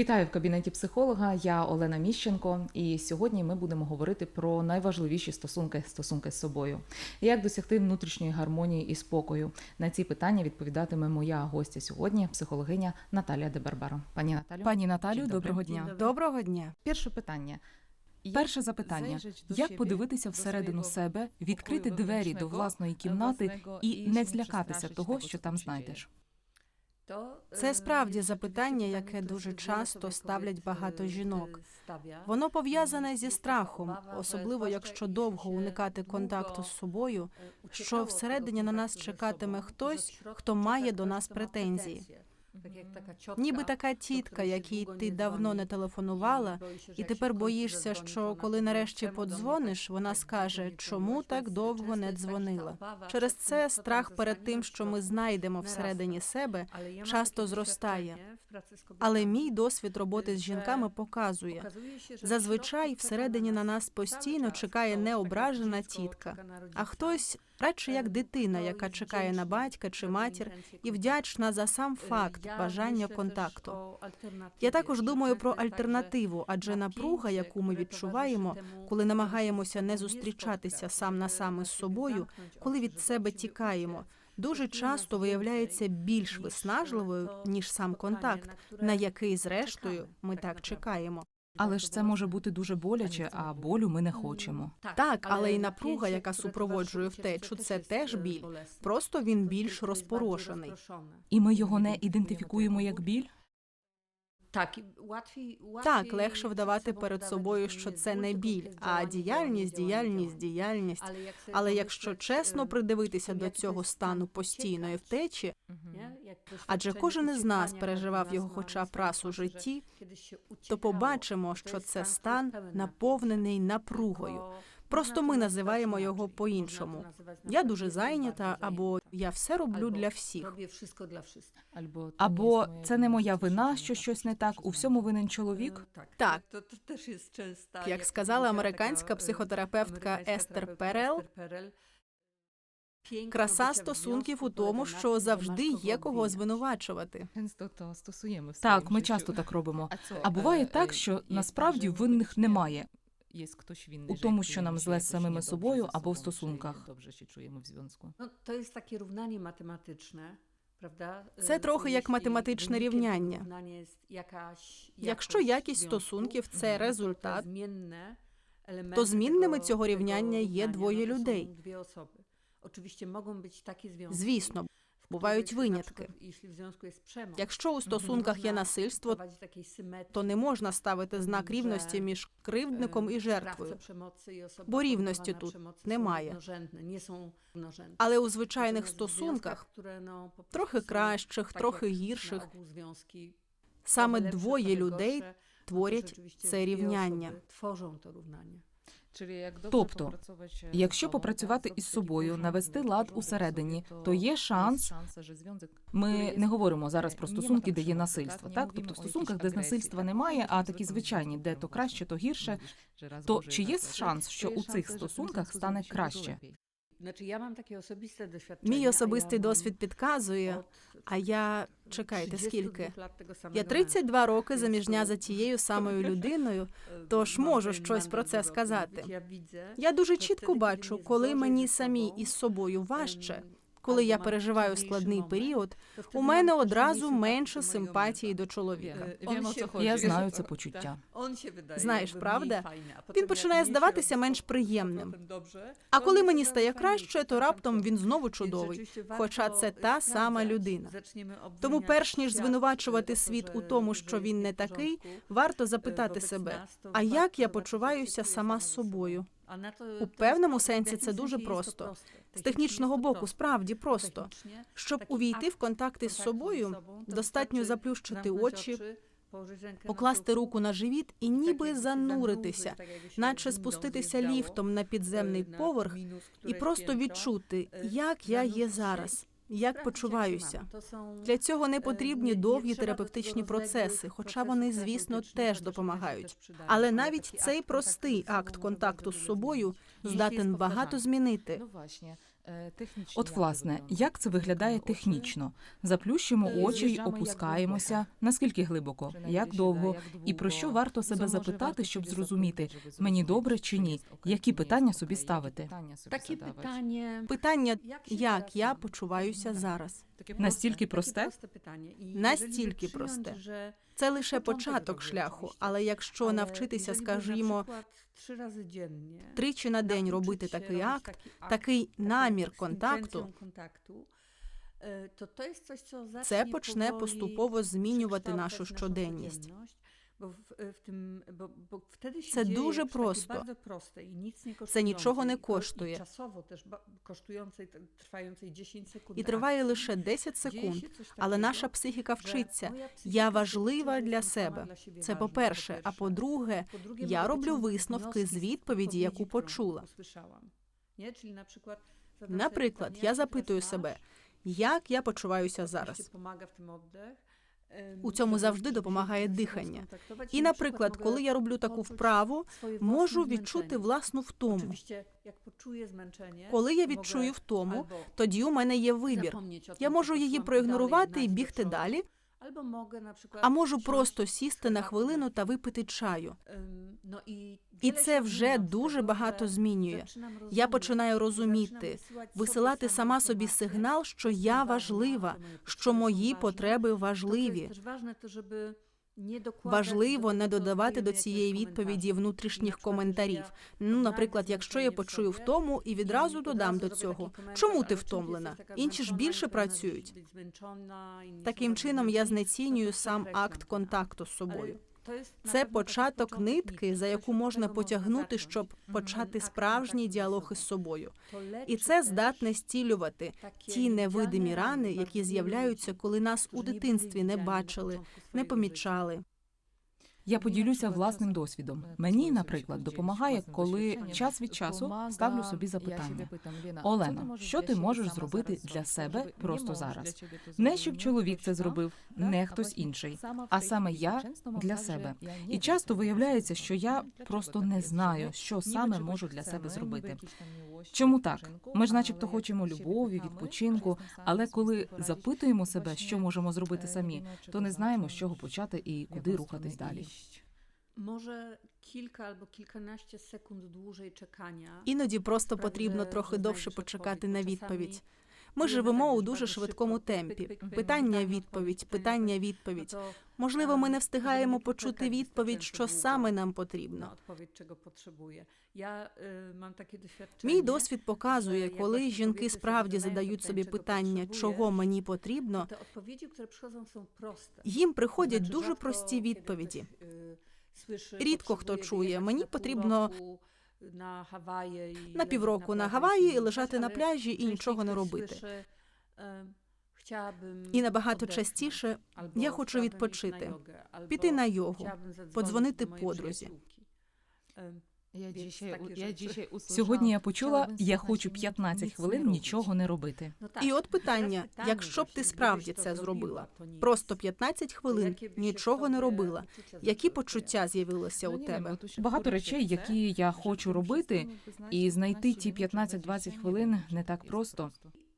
Вітаю в кабінеті психолога. Я Олена Міщенко, і сьогодні ми будемо говорити про найважливіші стосунки стосунки з собою. Як досягти внутрішньої гармонії і спокою? На ці питання відповідатиме моя гостя сьогодні, психологиня Наталія Дебарбаро. Пані Наталю, Пані Наталю, доброго дня. Доброго дня. перше питання. Перше запитання: як подивитися всередину себе, відкрити двері до власної кімнати і не злякатися того, що там знайдеш? Це справді запитання, яке дуже часто ставлять багато жінок. Воно пов'язане зі страхом, особливо якщо довго уникати контакту з собою, що всередині на нас чекатиме хтось, хто має до нас претензії. Ніби така тітка, якій ти давно не телефонувала, і тепер боїшся, що коли нарешті подзвониш, вона скаже, чому так довго не дзвонила. Через це страх перед тим, що ми знайдемо всередині себе, часто зростає. Але мій досвід роботи з жінками показує, зазвичай всередині на нас постійно чекає не ображена тітка, а хтось радше як дитина, яка чекає на батька чи матір, і вдячна за сам факт бажання контакту. Я також думаю про альтернативу, адже напруга, яку ми відчуваємо, коли намагаємося не зустрічатися сам на сам із собою, коли від себе тікаємо. Дуже часто виявляється більш виснажливою ніж сам контакт, на який, зрештою, ми так чекаємо. Але ж це може бути дуже боляче, а болю ми не хочемо. Так, але і напруга, яка супроводжує втечу, це теж біль. Просто він більш розпорошений. І ми його не ідентифікуємо як біль. Так, так, легше вдавати перед собою, що це не біль, а діяльність, діяльність, діяльність. Але якщо чесно придивитися до цього стану постійної втечі, адже кожен із нас переживав його хоча б раз у житті, то побачимо, що це стан наповнений напругою. Просто ми називаємо його по-іншому. Я дуже зайнята, або я все роблю для всіх. Або, це не моя вина, що щось не так. У всьому винен чоловік. Так, też jest як сказала американська e, психотерапевтка Естер Перел, Esther краса стосунків у тому, що завжди є кого звинувачувати. часто то Так, ми часто так робимо. А, буває е, так, е, що насправді винних немає. Є У że тому, що нам зле з самими собою або в стосунках. Się czujemy w związku. No, to jest takie równanie matematyczne, prawda? Це E, трохи як математичне рівняння. Якщо якість стосунків це to результат, то змінними tego- цього рівняння є równania, двоє людей. Звісно, бувають винятки. Якщо у стосунках є насильство, то не можна ставити знак рівності між кривдником і жертвою. Бо рівності тут немає. Але у звичайних стосунках, трохи кращих, трохи гірших, саме двоє людей творять це рівняння. Тобто, Якщо попрацювати із собою, навести лад усередині, то є шанс. Ми не говоримо зараз про стосунки, де є насильство, так? Тобто в стосунках, де насильства немає, а такі звичайні, де то краще, то гірше. Mówisz, То чи є шанс, що у цих стосунках стане краще? Lepiej. я мам таке особисте osobiste. Мій особистий досвід підказує, а я чекайте скільки. Я męża. 32 роки заміжня за тією самою людиною. Тож можу щось про це сказати. Я дуже чітко бачу, коли мені самі із собою важче, em, коли я переживаю складний період, у мене одразу менше симпатії до чоловіка. Е. Я знаю це почуття. Знаєш, правда? Він починає здаватися менш приємним. А коли мені стає краще, то раптом він знову чудовий. Хоча це та сама людина. Тому, перш ніж звинувачувати світ у тому, що він не такий, варто e, запитати себе, а як я почуваюся сама з собою? У певному сенсі це дуже просто. З технічного боку, справді просто. Щоб увійти в контакти з собою, достатньо заплющити очі, покласти руку на живіт і ніби зануритися, наче спуститися ліфтом на підземний e, поверх і просто відчути, е, як я є зараз, як почуваюся. Для цього не Е, потрібні довгі терапевтичні процеси, хоча вони, звісно, теж допомагають. Але навіть цей простий акт контакту з собою здатен багато змінити. Ну. От, власне, як це виглядає технічно? Заплющимо Е, очі й опускаємося. Наскільки глибоко, як довго, і про що варто себе запитати, щоб зрозуміти, мені добре чи ні? Які питання собі ставити? Такі питання Питання, як я почуваюся зараз. Настільки просте? Настільки просте. Це лише Початок шляху, але якщо навчитися, скажімо, dziennie тричі на день робити такий акт, такий намір контакту, е, це почне поступово змінювати нашу щоденність. W, w tym, bo, bo wtedy się Це дуже просто. Це нічого не коштує. І часово теж ба- коштуjącej, т- трвającej 10 секунд. І триває лише 10 Dzieje секунд, але наша психіка вчиться. Я важлива для себе. Це по-перше. А по-друге, я роблю висновки з відповіді, яку почула. Наприклад, я запитую себе, як я почуваюся зараз. Ем, У цьому завжди допомагає дихання. І, наприклад, коли я роблю таку вправу, можу відчути власну втому. Коли я відчую втому, тоді у мене є вибір. Я можу її проігнорувати і бігти далі, albo mogę наприклад, а можу просто сісти на хвилину та випити чаю. Ем, Ну, і, це вже дуже багато змінює. Я починаю розуміти, висилати сама собі сигнал, що я важлива, що мої потреби важливі. Важливі. Важливо не додавати до цієї відповіді внутрішніх коментарів. Ну, наприклад, якщо я почую втому і відразу додам до цього, чому ти втомлена? Інші ж більше працюють. Таким чином я знецінюю сам акт контакту з собою. Це початок нитки, за яку можна потягнути, щоб почати справжній діалог із собою. І це здатне стілювати ті невидимі рани, які з'являються, коли нас у дитинстві не бачили, не помічали. Я поділюся власним досвідом. Мені, наприклад, допомагає, коли час від часу ставлю собі запитання. Олено, що ти можеш зробити для себе просто зараз? Не щоб чоловік це зробив, не хтось інший, а саме я для себе. І часто виявляється, що я просто не знаю, що саме можу для себе зробити. Чому так? Ми ж, начебто, хочемо любові, відпочинку, але коли запитуємо себе, що можемо зробити самі, то не знаємо, з чого почати і куди рухатись далі. Може кілька або кільканадцять секунд дуже чекання. Іноді просто потрібно трохи довше почекати на відповідь. Ми живемо у дуже швидкому темпі. Питання, відповідь, питання, відповідь. Можливо, ми не встигаємо почути відповідь, що саме нам потрібно. Мій досвід показує, коли жінки справді задають собі питання, чого мені потрібно, їм приходять дуже прості відповіді. Рідко хто чує, мені потрібно на Гаваї на півроку на Гаваї і лежати на пляжі і нічого не робити. e, І набагато частіше я хочу відпочити, піти на йогу, подзвонити подрузі. Я dzisiaj, я rzeczy. Сьогодні я почула, я хочу minut 15 хвилин нічого не робити. No. І от питання, якщо б ти справді це зробила, просто 15 хвилин нічого не робила, які почуття з'явилися Ну, у тебе? ну, Багато речей, які я хочу робити, і знайти ті минут 15-20 хвилин не так просто.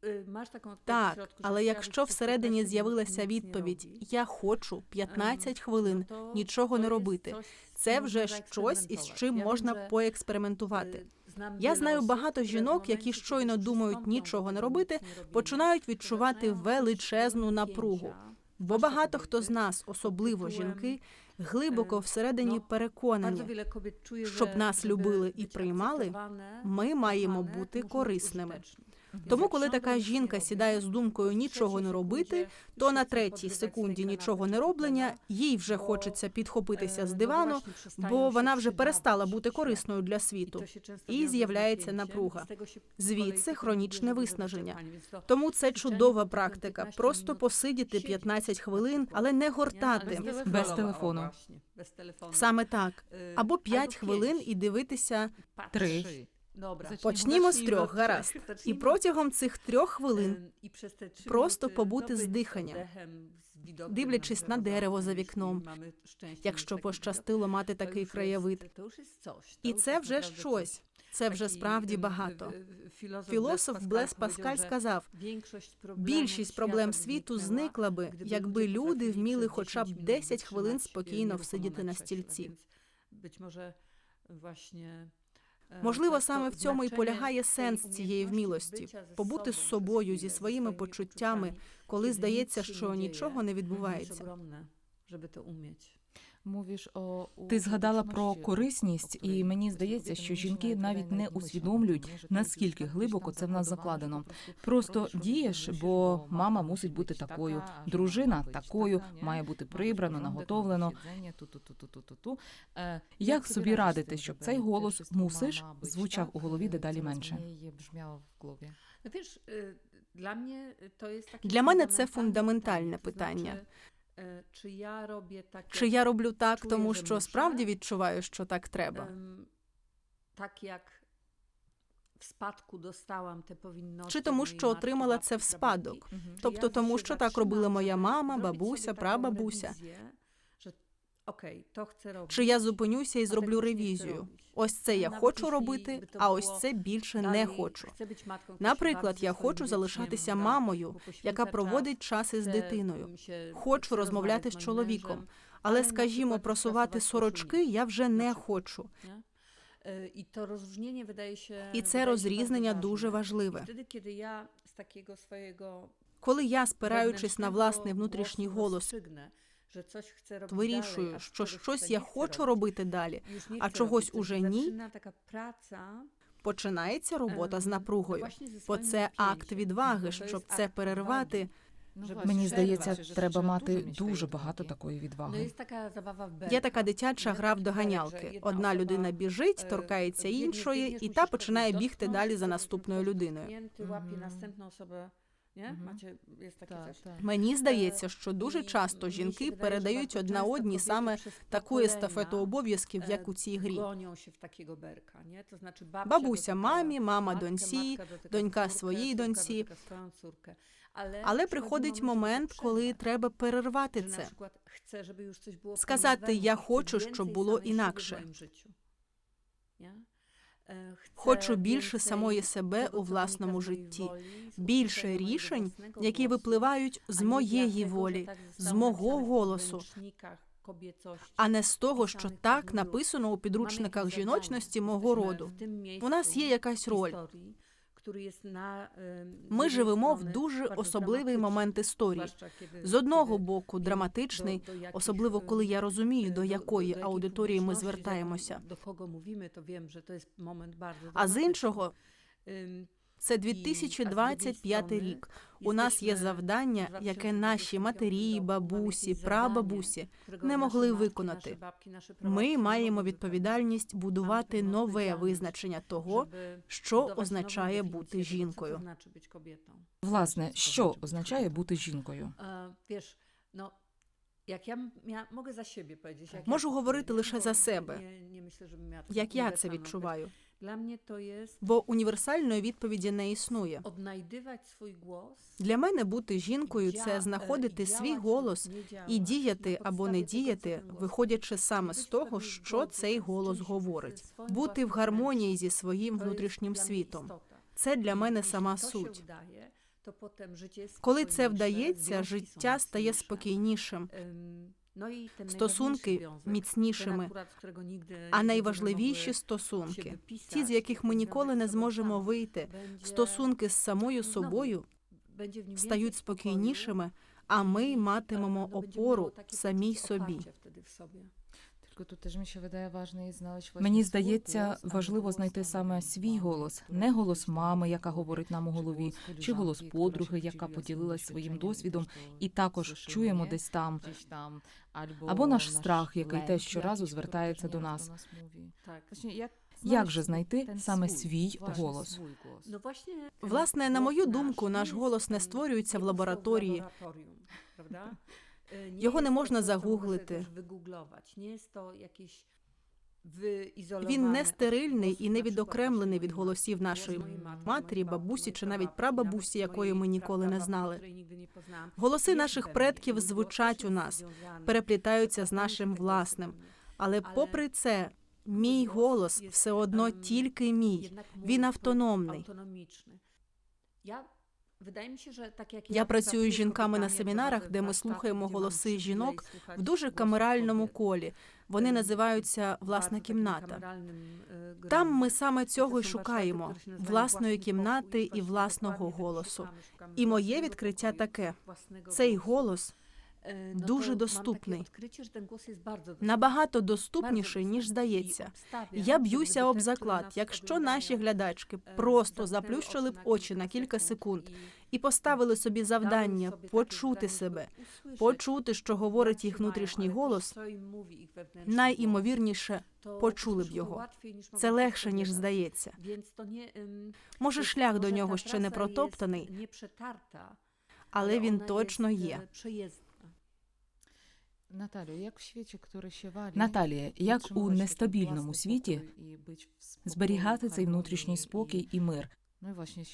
Y, Masz taką Так, але якщо всередині з'явилася відповідь Я хочу 15 хвилин нічого не робити, це вже щось, із чим можна поекспериментувати. y, Я знаю багато жінок, які щойно думають нічого не робити, починають відчувати величезну напругу. Бо багато хто з нас, особливо жінки, глибоко е, всередині ну, переконані, щоб нас любили і приймали, ми маємо бути корисними. Тому, коли така жінка сідає з думкою нічого не робити, то на третій секунді нічого не роблення, їй вже хочеться підхопитися з дивану, бо вона вже перестала бути корисною для світу. І з'являється напруга. Звідси хронічне виснаження. Тому це чудова практика. Просто посидіти сидіти 15 хвилин, але не гортати. Без телефону. Саме так. Або 5 хвилин і дивитися. Три. Добре. Почнімо з трьох, гаразд. І протягом цих трьох хвилин, Ем, і просто побути з диханням, дивлячись на дерево за вікном, якщо пощастило мати такий краєвид. І це вже щось. Це вже справді багато. Філософ Блес Паскаль сказав: більшість проблем світу зникла би, якби люди вміли хоча б 10 хвилин спокійно всидіти на стільці. Можливо, саме в цьому і полягає сенс цієї вмілості. побути з собою зі своїми почуттями, коли здається, що нічого не відбувається. Мовиш о Ти згадала про корисність, і мені здається, що жінки навіть не усвідомлюють, наскільки глибоко це в нас закладено. Просто дієш, бо мама мусить бути такою, дружина такою, має бути прибрано, наготовлено. Е, Як собі радити, щоб цей голос «мусиш» звучав у голові дедалі менше? Для мене це фундаментальне питання. Чи я роблю так, Чи я роблю так, тому що справді відчуваю, що так треба? Ем, так як в спадку доставам те powinności Чи тому, що отримала це в спадок? Тобто тому, що так робила моя мама, бабуся, прабабуся? Окей, то chcę robić. Чи я зупинюся і зроблю ревізію? Ось це я хочу робити, а ось це більше не хочу. Наприклад, я хочу залишатися мамою, яка проводить час із дитиною. Хочу розмовляти з чоловіком, але, скажімо, просувати сорочки я вже не хочу. I to rozróżnienie wydaje się І це розрізнення дуже важливе. Коли я, спираючись на власний внутрішній голос, rozstrzygnę, że coś chcę вирішую, dalej, що щось я хочу робити далі, а чогось уже ні, taka praca, починається робота з напругою. właśnie Бо це акт відваги, щоб це перервати. Мені здається, треба мати дуже багато такої відваги. taka zabawa Є така дитяча гра в доганялки. Одна людина біжить, е, торкається іншої, і та починає бігти далі за наступною ten ktoś людиною. Nie? Macie, jest takie coś. Мені здається, Е, що дуже часто жінки передають одна одній kobiety саме таку естафету обов'язків, е, як у цій грі. Бабуся мамі, мама доньці, донька своїй доньці. Але приходить момент, коли треба перервати це. Сказати, «Я хочу, щоб було інакше». Хочу більше самої себе у власному житті, більше рішень, які випливають з моєї волі, з мого голосу, а не з того, що так написано у підручниках жіночності мого роду. У нас є якась роль. Ми живемо в дуже особливий момент історії. З одного боку, драматичний, особливо ем, коли я розумію, до якої аудиторії ми звертаємося. А з іншого, Ем, це І, а з другої 2025 рік. У нас є завдання, яке наші матері, бабусі, прабабусі не могли виконати. Ми маємо відповідальність будувати нове визначення того, що означає бути жінкою. Власне, що означає бути жінкою? Е, jak ja, m- ja mogę powiedzieć. Можу говорити лише за себе. Як я це відчуваю? Бо універсальної відповіді не існує. swój głos. Для мене бути жінкою це знаходити і свій голос і діяти або не діяти, виходячи саме з того, що цей голос говорить, бути в гармонії зі своїм внутрішнім світом. Це для мене сама суть. То потім життя Коли це вдається, життя стає спокійнішим, Ем, ten стосунки міцнішими, а найважливіші стосунки, ті, з яких ми ніколи не зможемо вийти, стосунки з самою собою w nim стають спокійнішими, а ми матимемо e, no, będziemy опору самій собі. Мені ще видає важний зналич Мені здається, важливо знайти саме свій голос, не голос мами, яка говорить нам у голові, чи голос подруги, яка поділилась своїм досвідом, і також чуємо десь там. або наш страх, який теж щоразу звертається до нас. Як же знайти саме свій голос? Власне, на мою думку, наш голос не створюється в лабораторії. E, Його не можна загуглити. Він не стерильний і не відокремлений від голосів нашої матері, бабусі чи навіть прабабусі, якої ми ніколи не знали. Голоси наших предків звучать у нас, переплітаються з нашим власним. Але попри це, Мій голос все одно тільки мій. Він автономний. Я працюю з жінками на семінарах, де ми слухаємо голоси жінок в дуже камеральному колі. Вони називаються власна кімната. Там ми саме цього й шукаємо власної кімнати і власного голосу. І моє відкриття таке: цей голос дуже доступний. набагато доступніший, ніж здається. Я б'юся об заклад, якщо наші глядачки просто заплющили б очі на кілька секунд і поставили собі завдання почути себе, почути, що говорить їх внутрішній голос, найімовірніше почули б його. Це легше ніж здається. Може, шлях до нього ще не протоптаний, але він точно є. Наталю, як в світі, ще валі, Наталія, як у нестабільному світі зберігати цей внутрішній спокій і мир,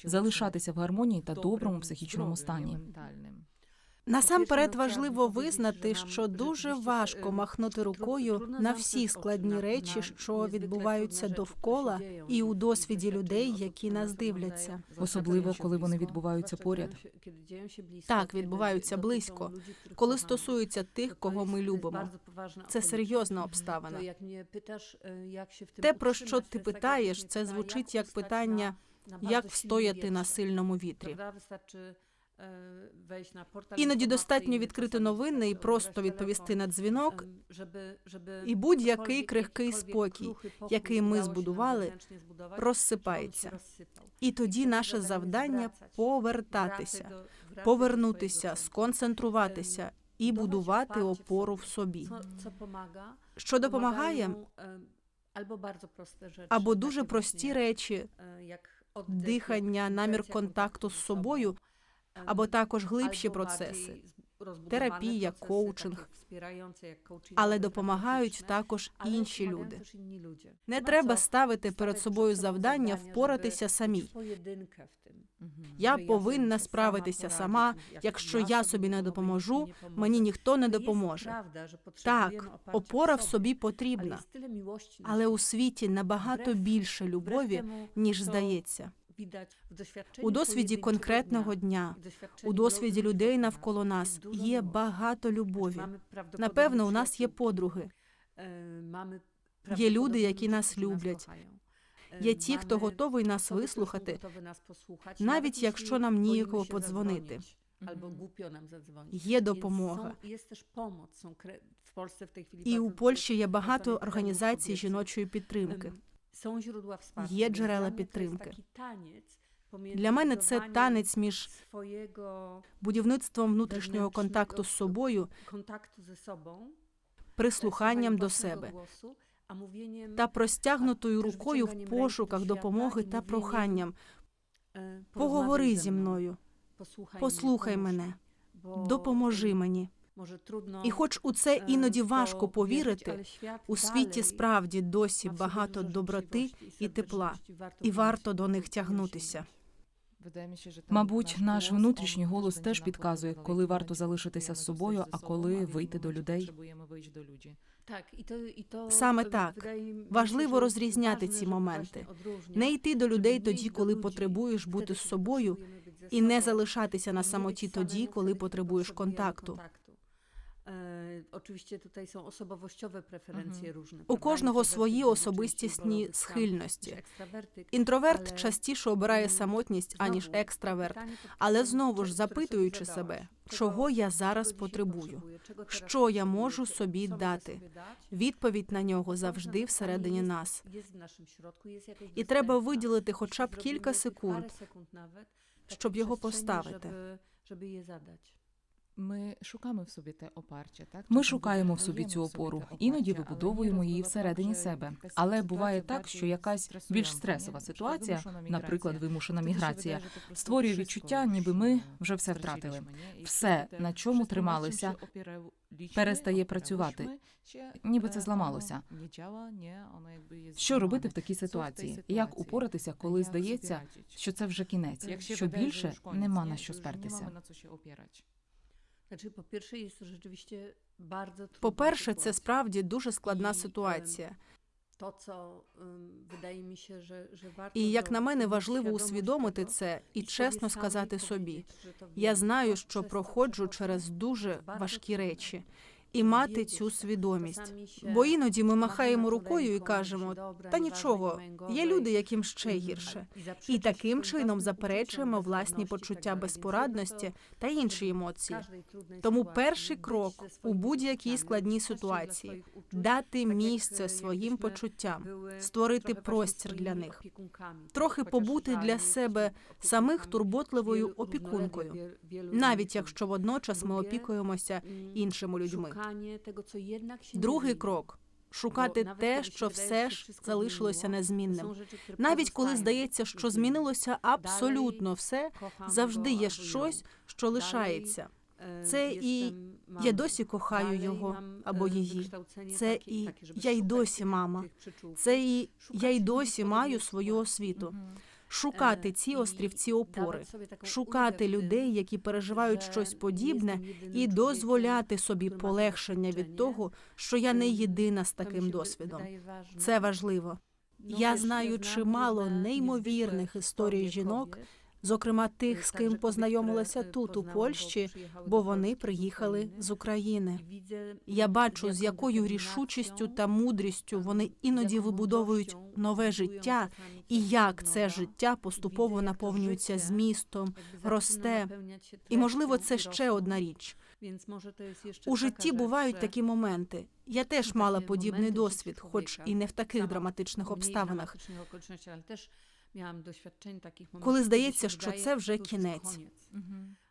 залишатися в гармонії та доброму психічному стані. Насамперед важливо визнати, що дуже важко махнути рукою на всі складні речі, що відбуваються довкола, і у досвіді людей, які нас дивляться. Особливо, коли вони відбуваються поряд. Так, відбуваються близько, коли стосуються тих, кого ми любимо. Це серйозна обставина. Те, про що ти питаєш, це звучить як питання, як встояти на сильному вітрі. Іноді достатньо відкрити новини і просто відповісти на дзвінок, і будь-який крихкий спокій, який ми збудували, розсипається. І тоді наше завдання повертатися, повернутися, сконцентруватися і будувати опору в собі. Що допомагає? Або дуже прості речі, дихання, намір контакту з собою, або також глибші процеси, терапія, коучинг, але допомагають також інші люди. Не треба ставити перед собою завдання впоратися самій. Я повинна справитися сама. Якщо я собі не допоможу, мені ніхто не допоможе. Так, опора в собі потрібна, але у світі набагато більше любові, ніж здається. У досвіді конкретного дня, у досвіді людей навколо нас є багато любові. Напевно, у нас є подруги. Є люди, які нас люблять. Є ті, хто готовий нас вислухати, навіть якщо нам ніяково подзвонити. Або нам задзвонить. Є допомога. І у Польщі є багато організацій жіночої підтримки. Є джерела підтримки. Для мене це танець між будівництвом внутрішнього контакту з собою, прислуханням до себе та простягнутою рукою в пошуках допомоги та проханням. e, Поговори зі мною, послухай мене, допоможи мені. Може, трудно, І хоч у це е, іноді важко повірити, у світі справді досі багато доброти і тепла, і варто до них тягнутися. Мабуть, наш внутрішній голос теж підказує, коли варто залишитися з собою, а коли вийти до людей. Так, і то, і то, Саме так. Важливо розрізняти ці моменти. Не йти до людей тоді, коли потребуєш бути з собою, і не залишатися на самоті тоді, коли потребуєш контакту. Oczywiście tutaj są osobowościowe preferencje różne. У кожного свої особистісні схильності. Інтроверт частіше обирає самотність, аніж екстраверт. Але знову ж запитуючи себе, чого я зараз потребую, potrzebuję, що я можу собі дати. відповідь на нього завжди всередині нас. І треба виділити хоча б кілька секунд, щоб його поставити. Щоб, щоб її задати. Ми шукаємо в собі те опарче, так Ми шукаємо в собі цю опору, іноді вибудовуємо її всередині себе. Але буває так, що якась більш стресова ситуація, наприклад, вимушена міграція, що просто створює відчуття, ніби ми вже все втратили. Все, на чому трималися, перестає працювати. Ніби це е, зламалося. Що робити в такій ситуації? Як упоратися, коли здається, що це вже кінець, що більше нема на що спертися? Po pierwsze, jest to rzeczywiście bardzo trudna По-перше, це sytuacja. справді дуже складна І, ситуація. ем, mi się, że, że warto І як на мене важливо усвідомити це і чесно сказати собі. Я знаю, що проходжу через дуже важкі речі, і мати цю свідомість. Бо іноді ми махаємо рукою і кажемо: та нічого, є люди, яким ще гірше. і таким чином заперечуємо власні почуття безпорадності та інші емоції. Тому перший крок у будь-якій складній ситуації дати місце своїм почуттям, створити простір для них, трохи побути для себе самих турботливою опікункою, навіть якщо водночас ми опікуємося іншими людьми. Другий крок шукати те, що все ж залишилося незмінним. Навіть коли здається, що змінилося абсолютно все, завжди є щось, що лишається. Е, Це і Я досі кохаю його або е, її. wykształcenie Це і я й досі мама. Це і я й досі маю свою освіту. Шукати Е, ці острівці опори, шукати tym, людей, які переживають щось подібне, і дозволяти собі полегшення від того, що я не Ем, єдина з таким досвідом. Це важливо. Я знаю чимало неймовірних історій жінок, зокрема тих, з ким познайомилася тут, у Польщі, бо вони приїхали з України. Я бачу, з якою рішучістю та мудрістю вони іноді вибудовують нове життя, і як це життя поступово наповнюється змістом, росте. І можливо, це ще одна річ. У житті бувають такі моменти. Я теж мала подібний досвід, хоч і не в таких драматичних обставинах. Miałam doświadczenie takich momentów, Коли kiedy здається, się що це вже кінець.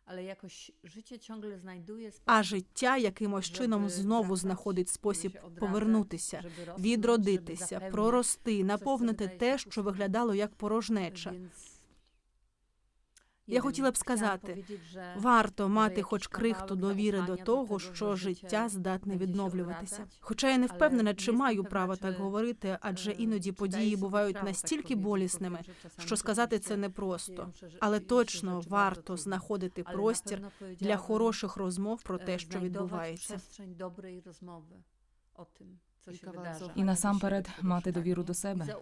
Але якось життя ciągle znajduje А sposób, життя якимось чином знову знаходить спосіб повернутися, відродитися, прорости, co наповнити те, що виглядало як порожнеча. Я хотіла б сказати, Варто мати хоч крихту довіри до того, що життя здатне відновлюватися. Хоча я не впевнена, чи маю право так говорити, адже е, іноді події бувають настільки болісними, що сказати це непросто. Але точно варто знаходити простір для хороших розмов про e, те, що відбувається. І насамперед мати довіру до себе.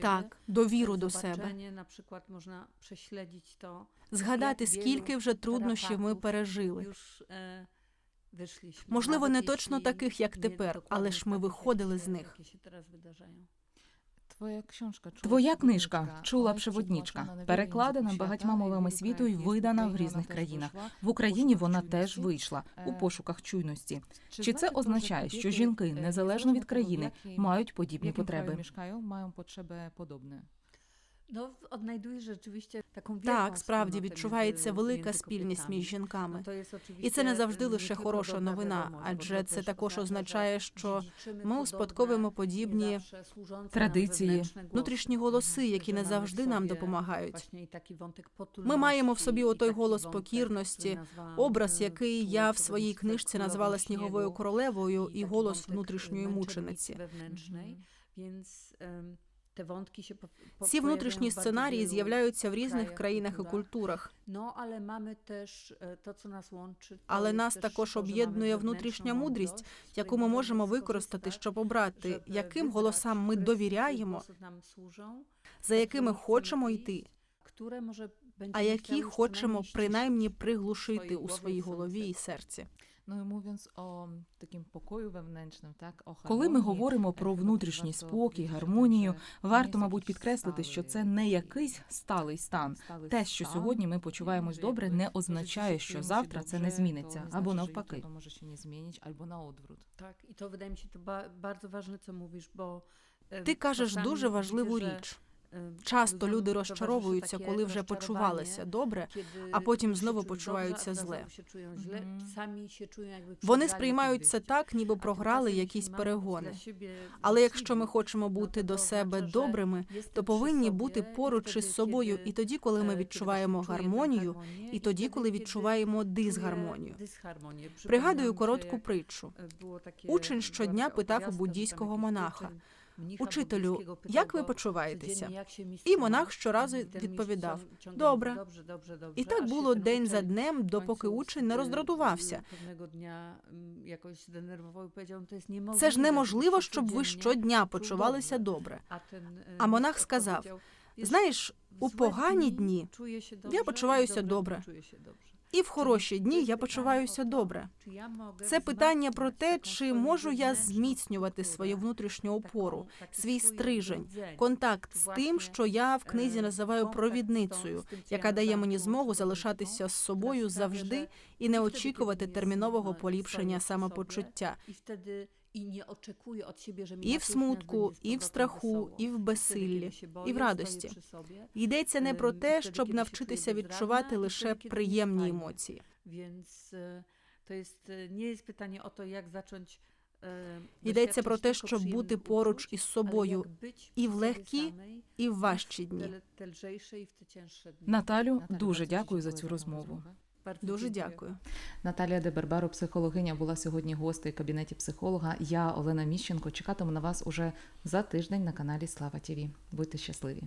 Так, довіру до себе. Prześledzić to, Згадати, скільки вже труднощів ми пережили. e. Можливо, не точно таких, як тепер, але ж ми виходили з них. Твоя книжка «Чула Твоя книжка Чула вона przewodniczka» przetłumaczona na wiele перекладена багатьма мовами світу і видана в різних країнах. В Україні вона теж вийшла у Е, пошуках чуйності. Чи це означає, що жінки, e, незалежно від країни, мають подібні jakim kraju потреби? Так, справді відчувається велика спільність між жінками. І це не завжди лише хороша новина, адже це також означає, що ми успадковуємо подібні традиції, внутрішні голоси, які не завжди нам допомагають. Ми маємо в собі отой голос покірності, образ, який я в своїй книжці назвала сніговою королевою і голос внутрішньої мучениці. Te wątki się po, po, Ці внутрішні сценарії з'являються в різних країнах і культурах, No, ale mamy też e, to, co nas łączy. to але нас також об'єднує внутрішня мудрість, яку ми можемо використати, щоб обрати, яким голосам ми довіряємо, за якими хочемо йти, а які хочемо принаймні приглушити у своїй голові і серці. Ну і mówiąc o таким покою wewnętrznym, так, о Коли ми говоримо про внутрішній спокій, гармонію, варто, мабуть, підкреслити, що це не якийсь сталий стан. Те, що сьогодні ми почуваємось добре, не означає, що завтра це не зміниться або навпаки. albo na odwrót. Tak, i to wydaje mi się to ba- bardzo ważne, co mówisz, bo em, Ти кажеш дуже важливу річ. Em, Часто люди розчаровуються, коли вже почувалися добре, а потім знову почуваються зле. Вони сприймають це так, ніби програли якісь перегони. Але якщо ми хочемо бути до себе добрими, то повинні бути поруч із собою і тоді, коли ми відчуваємо гармонію, і тоді, коли відчуваємо дисгармонію. Пригадую коротку притчу. Учень щодня питав у буддійського монаха, Учителю, як ви почуваєтеся? І монах щоразу відповідав Добре. І так було день за днем, допоки учень не роздратувався. Це ж неможливо, щоб ви щодня почувалися добре. А монах сказав: Знаєш, у погані дні я почуваюся добре. І в хороші дні я почуваюся добре. Це питання про те, чи можу я зміцнювати свою внутрішню опору, свій стрижень, контакт з тим, що я в книзі називаю провідницею, яка дає мені змогу залишатися з собою завжди і не очікувати термінового поліпшення самопочуття. І в смутку, і в страху, і в безсиллі, і в радості. Йдеться не про те, щоб навчитися відчувати лише приємні емоції. Йдеться про те, щоб бути поруч із собою і в легкі, і в важчі дні. Наталю, Дуже дякую за цю розмову. Дуже дякую. Наталія Дебербаро, психологиня, була сьогодні гостею кабінеті психолога. Я Олена Міщенко. Чекатиму на вас уже за тиждень на каналі Слава ТІВІ. Будьте щасливі!